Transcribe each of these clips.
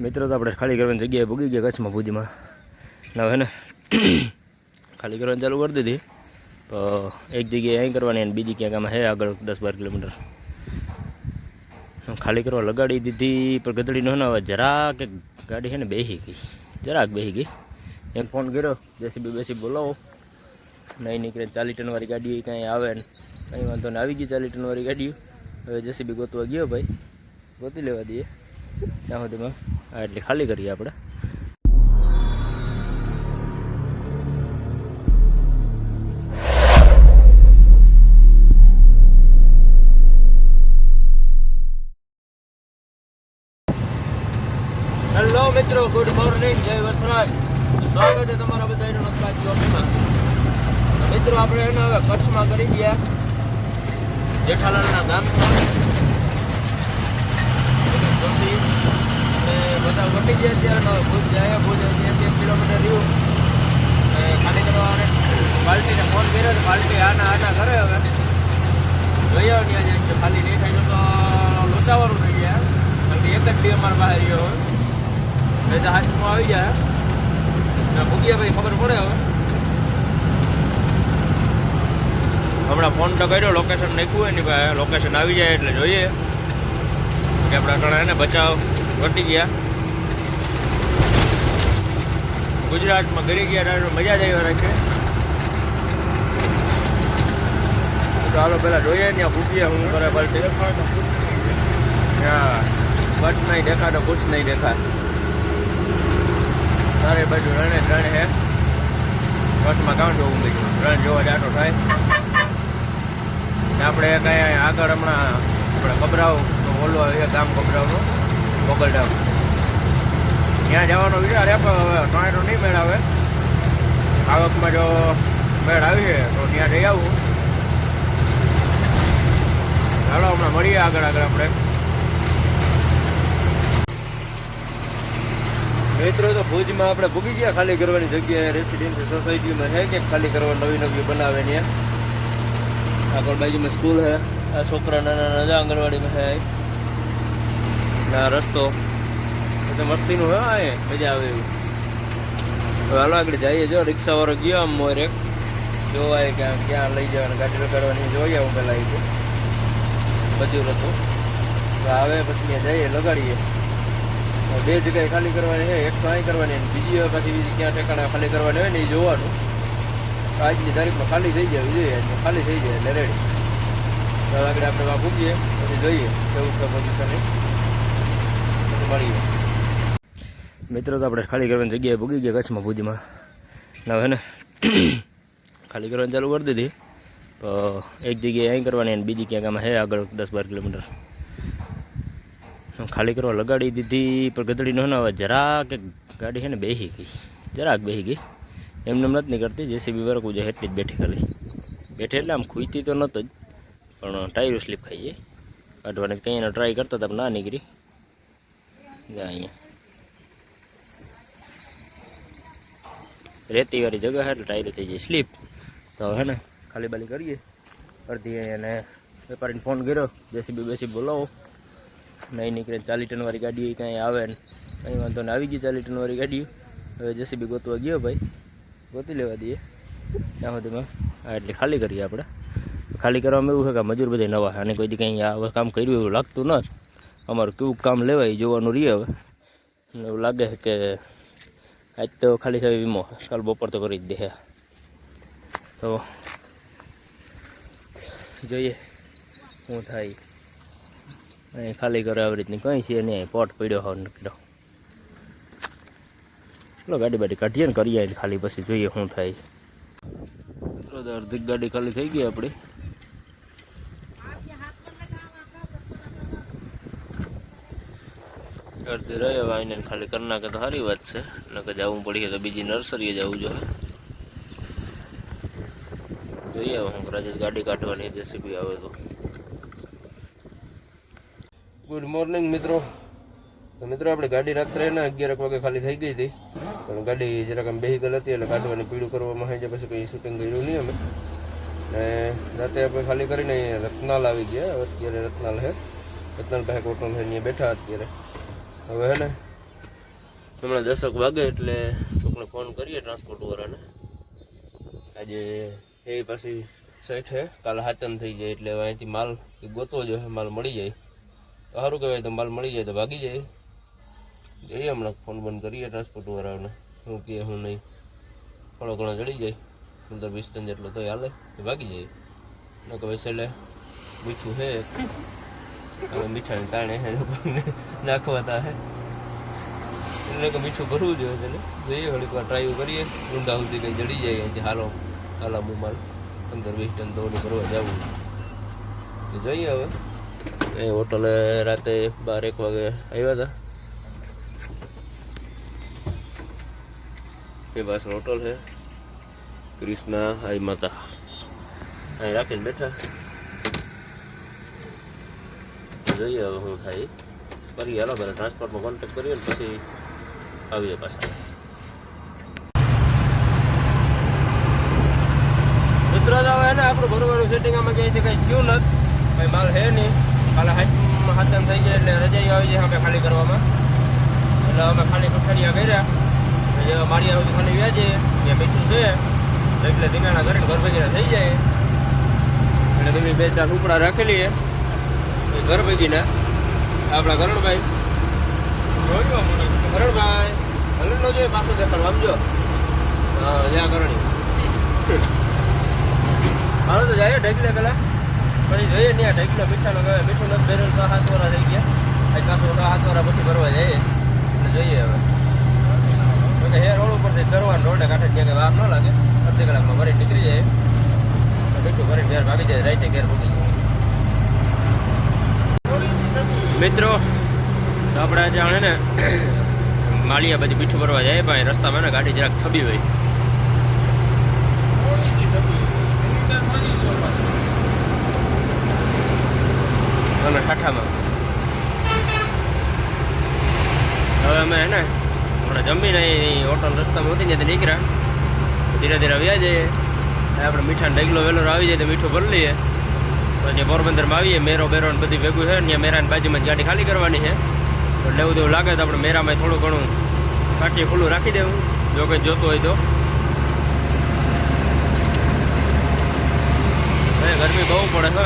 મિત્રો, તો આપણે ખાલી કરવાની જગ્યાએ ભૂગી ગયા કચ્છમાં ભુજમાં. હવે ને ખાલી કરવાની ચાલુ કરી દીધી. તો એક જગ્યાએ અહીં કરવાની અને બીજી ક્યાંક આમાં હે આગળ દસ બાર કિલોમીટર. ખાલી કરવા લગાડી દીધી, પણ ગધડી ને હવે જરાક એક ગાડી છે ને બેસી ગઈ. જરાક બેસી ગઈ. એક ફોન કર્યો, જેસીબી બેસી બોલાવો. નહીં નીકળે ચાલી ટનવાળી ગાડી કાંઈ આવે ને કંઈ વાંધો ને આવી ગઈ ચાલી ટનવાળી ગાડીઓ હવે જેસીબી ગોતવા ગયો ભાઈ. ગોતી લેવા દઈએ. ત્યાં સુધીમાં એટલે ખાલી કરીએ આપણે. હેલો મિત્રો ગુડ મોર્નિંગ જય વસરાજ. સ્વાગત છે તમારા બધાનું નોંધપાત ચોકીમાં. મિત્રો, આપણે એને હવે કચ્છમાં કરી ગયા. જેઠાલાલના ગામમાં. જોશી અને બધા વટી ગયા ત્યારે હવે ભુજ જાય ભુજ એક એક કિલોમીટર રહ્યું. ખાલી કરવાને બાલ્ટીને ફોન કર્યો તો બાલ્ટી આના આના કરે હવે. જોઈએ હવે ત્યાં જાય કે ખાલી નહીં થાય તો લોચાવાનું થઈ ગયા. કે એક જ ડી અમારા બહાર રહ્યો હોય. નહીં તો હાથમાં આવી ને ભૂગ્યા ભાઈ ખબર પડે હવે. હમણાં ફોન તો કર્યો લોકેશન નાખ્યું હોય ને ભાઈ. લોકેશન આવી જાય એટલે જોઈએ. કે આપણા ઘણા બચાવ ઘટી ગયા. ગુજરાતમાં ઘરે ગયા મજા જ આવી તો હાલો પેલા જોઈએ ત્યાં ભૂગ્યા હું કરે પલટી. હા, બસ નહીં દેખા તો કુછ નહીં દેખા તારે બાજુ રણે ત્રણ હે. બસમાં કાઉન્ટ જોવું બીજું ત્રણ જોવા જાતો થાય. આપણે કાંઈ આગળ હમણાં આપણે ગભરાવ. ઓલો એ ગામ ગભરાવનો ગોગલડામ ત્યાં જવાનો વિચાર એ પણ હવે તો નહીં મેળ આવે આવકમાં જો મેળ આવીએ તો ત્યાં જઈ આવું. ચાલો હમણાં મળીએ આગળ આગળ આપણે. મિત્રો, તો ભુજમાં આપણે ભૂગી ગયા ખાલી કરવાની જગ્યાએ. રેસિડેન્સી સોસાયટીમાં છે કે ખાલી કરવા નવી નવી બનાવે ને આગળ બાજુમાં સ્કૂલ છે. આ છોકરા નાના નાના આંગણવાડીમાં છે ના, રસ્તો. એટલે મસ્તીનું હે એ, મજા આવે એવું. હવે હાલો આગળ જઈએ જો, રિક્ષાવાળો ગયો આમ મોર. જોવાય કે ક્યાં લઈ જવાનું, ગાડી લગાડવાની જોઈએ હું પહેલાં આવી બધું હતું. આવે પછી ત્યાં જઈએ, લગાડીએ. બે જગ્યાએ ખાલી કરવાની છે, એક તો અહીં કરવાની અને બીજી પછી બીજી ક્યાં ઠેકાણે ખાલી કરવાની હોય ને એ જોવાનું. આજની તારીખમાં ખાલી થઈ જવી જોઈએ ખાલી થઈ જાય, એટલે રેડી આગળ આપણે વાં ભૂગીએ, પછી જોઈએ, કેવું છે પોઝિશન મળીએ. મિત્રો, તો આપણે ખાલી કરવાની જગ્યાએ ભૂગી ગયા કચ્છમાં ભુજમાં. હવે ને, ખાલી કરવાની ચાલુ કરી દીધી. તો એક જગ્યાએ અહીં કરવાની અને બીજી ક્યાંક આમાં હે આગળ દસ બાર કિલોમીટર. ખાલી કરવા લગાડી દીધી, પણ ગધડીનો ને હવે જરાક એક ગાડી છે ને બેસી ગઈ. જરાક બેસી ગઈ. એમને એમ નથી નીકળતી, જેસીબી વરકું છે એટલી જ બેઠી ખાલી. બેઠી એટલે આમ ખૂઈતી તો નહોતો જ. પણ ટાયર સ્લીપ ખાઈ જાય. કાઢવાની કંઈ એનો ટ્રાય કરતા પણ ના નીકળી. અહીંયા. રેતીવાળી જગ્યા છે એટલે ટાયર થઈ જાય. સ્લીપ તો હવે ને ખાલી બાલી કરીએ. અડધી એને વેપારીને ફોન કર્યો. જેસીબી બેસી બોલાવો. નહીં નીકળે ચાલી ટનવાળી ગાડી કાંઈ આવે ને કંઈ વાંધો ને આવી ગઈ ચાલી ટનવાળી ગાડી. હવે જેસીબી ગોતવા ગયો ભાઈ. ગોતી લેવા દઈએ. ત્યાં સુધીમાં એટલે ખાલી કરીએ આપણે. ખાલી કરવામાં એવું છે કે મજૂર બધા નવા અને કોઈ કંઈ આ કામ કર્યું એવું લાગતું ન અમારું કેવું કામ લેવાય જોવાનું રહીએ હવે. એવું લાગે છે કે આજ તો ખાલી થાય વીમો કાલ બપોર તો કરી જ દે તો જોઈએ શું થાય. અહીં ખાલી કરે આવી રીતની કંઈ છે નહીં. પોટ પડ્યો હોવ નીકળ્યો ચલો ગાડી બાડી કાઢીએ ને કરીએ ખાલી પછી જોઈએ શું થાય. અડધી ગાડી ખાલી થઈ ગઈ આપણી. અડધી રહે, હવે ખાલી કરી નાખે તો સારી વાત છે. નકર જવું પડીએ તો બીજી નર્સરીએ જવું જોઈએ જોઈએ હવે હું કદાચ ગાડી કાઢવાની જેસીબી આવે તો. ગુડ મોર્નિંગ મિત્રો. તો મિત્રો, આપણે ગાડી રાત્રે ને અગિયાર વાગે ખાલી થઈ ગઈ હતી. પણ ગાડી જરાક આમ બેહી ગયેલ હતી એટલે કાઢવાની પીળું કરવામાં આવી જાય, પછી કંઈ શૂટિંગ કર્યું નહીં અમે. ને રાતે આપણે ખાલી કરીને રત્નાલ આવી ગયા. અત્યારે રત્નાલ હે. રત્નાલ પાસે કોટન છે અહીંયા બેઠા અત્યારે. હવે હે ને, હમણાં દસક વાગે એટલે કોકને ફોન કરીએ ટ્રાન્સપોર્ટ વાળાને. આજે એ પાછી હે, કાલે હાથમ થઈ જાય એટલે અહીંથી માલ ગોતવો જોઈએ માલ મળી જાય. તો સારું કહેવાય, તો માલ મળી જાય તો ભાગી જાય. જઈએ હમણાં ફોન બંધ કરીએ ટ્રાન્સપોર્ટ વાળાને. શું કહે શું નહીં. થોડો ઘણો ચડી જાય. પંદર વીસ ટન જેટલો તો હાલે, તો ભાગી જાય. ન કહે છેલ્લે છે હવે મીઠાની તાણે હે, લોકોને નાખવા તા હે. એટલે કે મીઠું ભરવું જોઈએ છે ને. જોઈએ ઘડીક વાર ટ્રાય કરીએ. ઊંડા સુધી કંઈ જડી જાય, અહીંથી હાલો, હાલા મુમાલ. પંદર, વીસ ટન દોડ ભરવા જવું તો જોઈએ હવે. એ હોટલે રાતે બાર, એક વાગે આવ્યા હતા. એ પાછળ હોટલ છે. ક્રિષ્ના આઈ માતા. અહીં રાખીને બેઠા. જોઈએ હવે શું થાય. એ. કરીએ હાલો બધા ટ્રાન્સપોર્ટમાં કોન્ટેક્ટ કરીએ ને પછી આવીએ પાછા. મિત્રો તો હવે ને આપણું ભરવાનું સેટિંગ આમાં ક્યાંયથી કંઈ થયું નથી. કંઈ માલ હે નહીં. કાલે હાથ હાથમ થઈ જાય એટલે રજાઈ આવી જાય અમે ખાલી કરવામાં. એટલે અમે ખાલી પથારીયા કર્યા. મારી આવું ખાલી વ્યાજે ત્યાં બેઠું છે. એટલે ધીંગાણા ઘરે ઘર ભેગીના થઈ જાય. એટલે બે ચાર ઉપડા રાખેલી છે એ ઘર ભેગીના આપણા કરણભાઈ. કરણભાઈ હલણ નો જોઈએ, પાછું દેખાડ સમજો હા જ્યાં કરણી. મારું તો જાય ઢગલે પેલા. પણ જોઈએ ને મીઠા નો કહેવાય. મીઠું નથી બેરલ તો હાથ વાળા થઈ ગયા. આ પાછું હાથ વાળા પછી ભરવા જઈએ એટલે જોઈએ હવે. હે, રોડ ઉપરથી કરવાનું, રોડે કાંઠે કે વાર ન લાગે. અડધી કલાકમાં ભરી નીકળી જાય. મીઠું ભરીને ઘેર ભાગી જાય, રાતે ઘેર મૂકી મિત્રો, તો આપણે આજે આણે ને માળિયા બધી મીઠું ભરવા જાય, પણ રસ્તામાં ને ગાડી જરાક છબી હોય. અને ઠાઠામાં. હવે અમે હે ને, હમણાં જમીને હોટલ રસ્તામાં હતી ને નીકળ્યા. ધીરે ધીરે આવ્યા જઈએ. આપણે મીઠાનો ડગલો વેલો આવી જાય તો મીઠું ભરી લઈએ. પછી પોરબંદરમાં આવીએ મેરો બેરો ને બધી ભેગું છે ને ત્યાં મેરાની બાજુમાં જ ગાડી ખાલી કરવાની છે. એટલે એવું તેવું લાગે તો આપણે મેરામાં થોડું ઘણું કાઠીએ ખુલ્લું રાખી દેવું જો કંઈ જોતું હોય તો. ગરમી બહુ પડે છે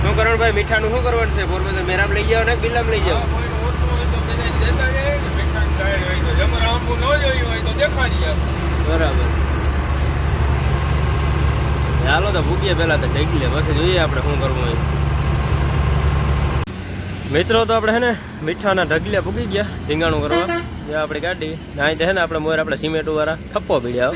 શું કરવાનું ભાઈ મીઠાનું શું કરવાનું છે? પોરબંદર મેરામ લઈ જાવ ને બિલ્લામ લઈ જાવ બરાબર. ચાલો તો ભૂગીએ પહેલા તો ઢેકી લે પછી જોઈએ આપણે શું કરવું હોય. મિત્રો તો આપણે હે ને મીઠાના ઢગલિયા ભૂગી ગયા, ઢીંગાણું કરવા. જે આપણી ગાડી અહીં હે ને આપણે મોર આપણે સિમેન્ટ વાળા થપ્પો પીડ્યા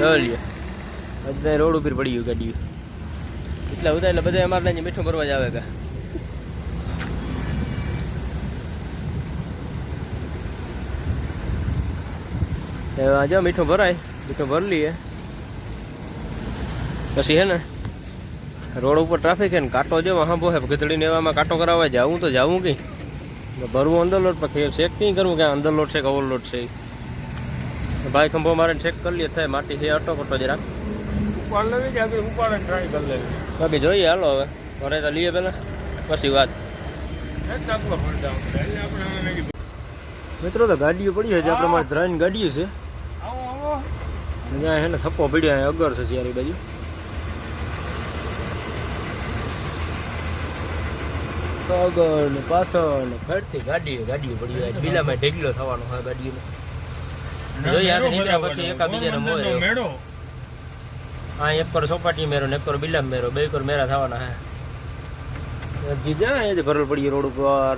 જોઈ અત્યારે રોડ ઉપર પડી ગયું ગાડી એટલે બધા એટલે બધા અમારે મીઠું ભરવા જ આવે કે જો મીઠું ભરાય, મીઠું ભરી લઈએ. પછી હે ને? રોડ ઉપર ટ્રાફિક છે ને કાંટો જો હાંભો હે ગધડીને એવામાં કાંટો કરાવવા જાવું તો જાવું કઈ ભરવું અંદર લોટ પછી ચેક નહીં કરવું કે અંદર લોટ છે કે ઓવર લોટ છે ભાઈ ખંભો મારે ચેક કરી લઈએ થાય માટી છે અટો કટો જરાક. બાકી જોઈએ હાલો હવે. ઘરે તો લઈએ પેલા પછી વાત. મિત્રો તો ગાડીઓ પડી છે. આપણે મારે ત્રણ ગાડીઓ છે. હે ને થપ્પો પડ્યો અગર છે ચારે બાજુ. આગળ ને પાછળ ને ફરતી ગાડીઓ ગાડીઓ પડી જાય. બિલામાં ઢેગલો થવાનો હોય ગાડીઓ જોઈએ આ નીકળ્યા પછી એકા બીજાને મોય હા એક પર સોપાટી મેરો ને એક પર બિલામ મેરો. બે મેરા થવાના હે. અરજી જા અહીંયાથી ભરલ પડી રોડ ઉપર.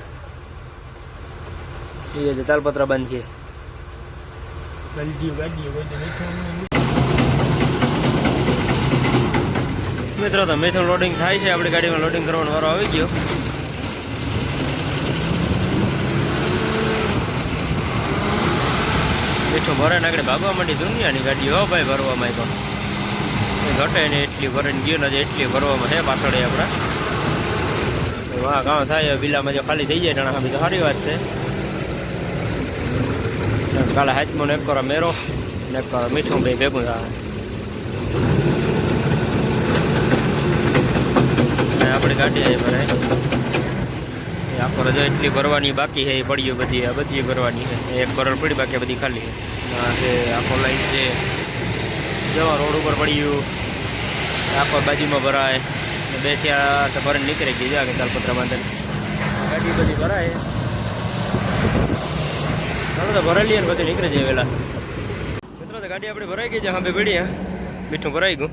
એ જે તાલપત્રા બાંધીએ મિત્રો તો મેથું લોડિંગ થાય છે. આપણી ગાડીમાં લોડિંગ કરવાનો વારો આવી ગયો. મીઠું ભરે આગળ ભાગવા માંડી દુનિયાની ગાડી. હો ભાઈ, ભરવામાં એ ઘટે ને એટલી ભરીને ગયો ને એટલી ભરવામાં છે પાછળ આપણા. વાહ, કામ થાય બિલામાં જો ખાલી થઈ જાય ટાણા તો સારી વાત છે. કાલે હાથમાં ને એક કરો મેરો ને એક કરો મીઠું બે ભેગું થાય. આપણી ગાડી આવી ભરાય. આખો રજા એટલી ભરવાની બાકી છે, એ પડીઓ બધી, આ બધી ભરવાની છે. એક કરોડ પડી, બાકી બધી ખાલી છે. છે, આખો લાઈન છે. જવા રોડ ઉપર પડ્યું. આખો બાજુમાં ભરાય. ને બે તો ભરીને નીકળી ગઈ જા કે તાલપત્રા બાંધે. ગાડી બધી ભરાય. ચાલો તો ભરેલી ને પછી નીકળી જાય વહેલા મિત્રો, તો ગાડી આપણે ભરાઈ ગઈ છે હા બે પડી મીઠું ભરાઈ ગયું.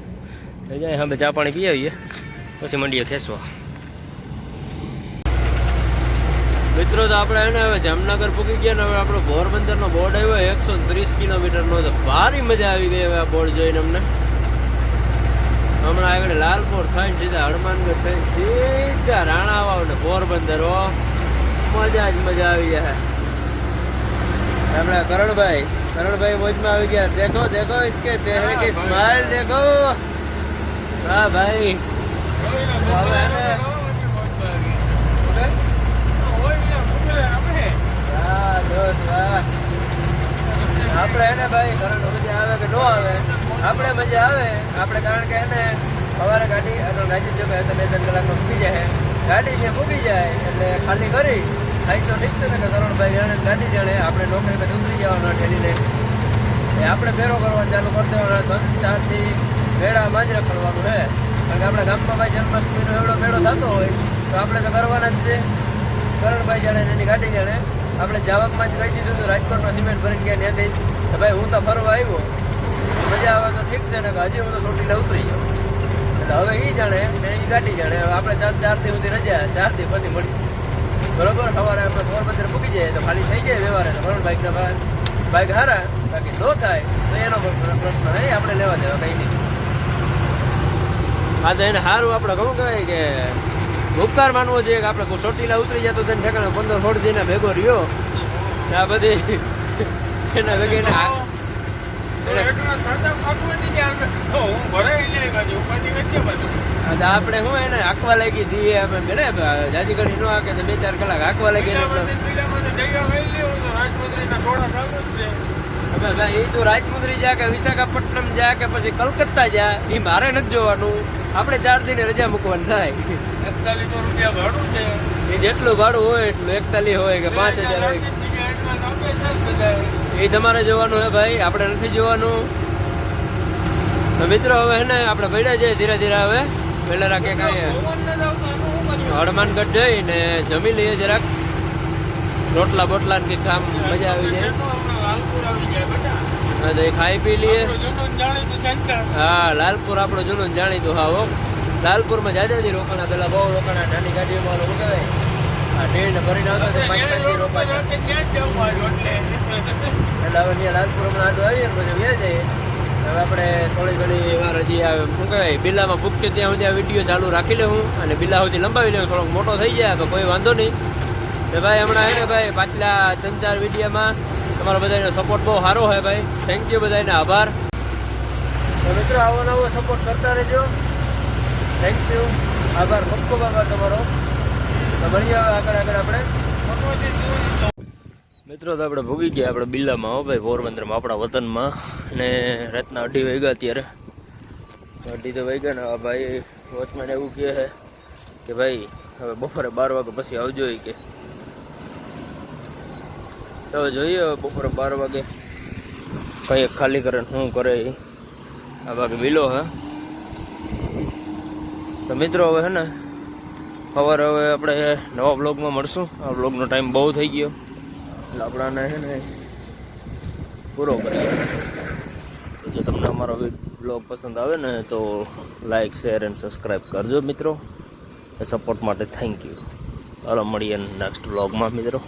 જાય હા ચા પાણી પી આવીએ. પછી મંડીએ ખેંચવા. મિત્રો, તો આપણે એને હવે જામનગર પૂકી ગયા ને હવે આપણો પોરબંદરનો બોર્ડ આવ્યો, એકસો ત્રીસ કિલોમીટરનો. તો ભારી મજા આવી ગઈ હવે આ બોર્ડ જોઈને અમને. હમણાં આગળ લાલપોર થઈને સીધા હનુમાનગઢ થઈને સીધા રાણાવાવ ને પોરબંદર ઓ મજા જ મજા આવી જાય આપણા કરણભાઈ કરણભાઈ મોજમાં આવી ગયા. દેખો દેખો ઇસકે ચહેરે કે સ્માઈલ દેખો. હા, ભાઈ. હવે એને હા વાહ આપણે એને ભાઈ કરણ મજા આવે કે ન આવે? આપણે મજા આવે, આપણે કારણ કે એને સવારે ગાડી અને રાજીવ જો કે બે ત્રણ કલાકમાં મૂકી જાય ગાડી જે મૂકી જાય એટલે ખાલી કરી. થાય તો ઠીક ને કે કરણભાઈ જાણે ને ગાડી જાણે આપણે નોકરી પછી ઉતરી જવાના ઠેલીને. એ આપણે ફેરો કરવા ચાલુ કરી દેવાના ત્રણ ચારથી મેળા માજરા કરવાનું રહે કારણ કે આપણે ગામમાં ભાઈ જન્માષ્ટમીનો એવડો મેળો થતો હોય તો આપણે તો કરવાના જ છે. કરણભાઈ જાણે એની ગાડી જાણે. આપણે જાવકમાં જ કહી દીધું હતું રાજકોટમાં સિમેન્ટ ભરીને ગયા ત્યાંથી તો ભાઈ, હું તો ફરવા આવ્યો. મજા આવે તો ઠીક છે ને હજી હું તો ચોટીલા ઉતરી ગયો. એટલે હવે એ જાણે, ને એની ગાડી જાણે. આપણે ચાર ચાર દી સુધી રજા, ચાર દી પછી મળી. બરોબર? સવારે આપણે પોરબંદર મૂકી જઈએ તો ખાલી થઈ જાય વ્યવહારે. તો બરોબર બાઇકના બાઇક હારા, બાકી ન થાય, તો એનો પ્રશ્ન નહીં, આપણે લેવા દેવા કંઈ નહીં. હા તો એને સારું આપણે કહું કહેવાય કે ઉપકાર માનવો જોઈએ કે આપણે ચોટીલા ઉતરી જાય તો તેને ઠેકાણે પંદર સોળ જઈને ભેગો રહ્યો ને આ બધી એના ભેગે એને આપણે શું એને આંકવા લાગી દઈએ અમે ગણે જાજી કરી ન હાકે તો બે ચાર કલાક આંકવા લાગી આપણે એ તો રાજમુદ્રી જાય કે વિશાખાપટ્ટનમ જાય કે પછી કલકત્તા જાય એ મારે નથી જોવાનું. આપણે ચાર દિને રજા મૂકવાની થાય. એ જેટલું ભાડું હોય એટલું એકતાલીસ હોય કે પાંચ હજાર હોય. એ તમારે જોવાનું હે ભાઈ આપણે નથી જોવાનું. તો મિત્રો હવે હે ને આપણે પડ્યા જઈએ ધીરે ધીરે હવે. પહેલા રાખે કાંઈ હનુમાનગઢ જઈને જમી લઈએ જરાક. રોટલા બોટલા ને કંઈક કામ મજા આવી જાય. હા તો એ ખાઈ પી લઈએ. હા લાલપુર આપણું જૂનું જાણીતું હા હો. લાલપુરમાં જાજાજી રોકાણા પેલા બહુ રોકાણા નાની ગાડીઓમાં લોકો કહેવાય? આ ટ્રેન ભરીને આવતા તે પાંચ પાંચ દી એટલે. હવે ત્યાં લાલપુર હમણાં આટલું આવીએ પછી વ્યા જઈએ હવે આપણે થોડી ઘણી વાર હજી શું કહેવાય બિલ્લામાં ભૂખ્યો ત્યાં સુધી આ વીડિયો ચાલુ રાખી લે હું અને બિલ્લા સુધી લંબાવી લઉં થોડોક મોટો થઈ જાય તો કોઈ વાંધો નહીં. ભાઈ હમણાં હે ને ભાઈ પાછલા ત્રણ ચાર વિડીયોમાં તમારો બધાનો સપોર્ટ બહુ સારો હોય ભાઈ. થેન્ક યુ બધાને આભાર. તો મિત્રો, આવો નવો સપોર્ટ કરતા રહેજો. થેન્ક યુ આભાર ખૂબ ખૂબ આભાર તમારો. તો મળીએ આગળ આગળ આપણે. મિત્રો, તો આપણે ભોગી ગયા આપણે બિલ્લામાં હો ભાઈ, પોરબંદરમાં, આપણા વતનમાં. ને રાતના અઢી વાગ્યા અત્યારે. અઢી તો વાગ્યા ને ભાઈ વોચમેન એવું કહે છે કે ભાઈ, હવે બપોરે બાર વાગે પછી આવજો કે. તો જોઈએ બપોરે બાર વાગે. કઈ ખાલી કરે શું કરે એ આ બાકી બિલો હે. તો મિત્રો હવે હે ને, સવારે હવે આપણે નવા બ્લોગમાં મળશું. આ બ્લોગનો ટાઈમ બહુ થઈ ગયો. એટલે આપણાને છે ને પૂરો કરીએ. જો તમને અમારો બ્લોગ પસંદ આવે ને, તો લાઈક, શેર એન્ડ સબસ્ક્રાઈબ કરજો મિત્રો. સપોર્ટ માટે થેન્ક યુ ચાલો મળીએ નેક્સ્ટ બ્લોગમાં મિત્રો.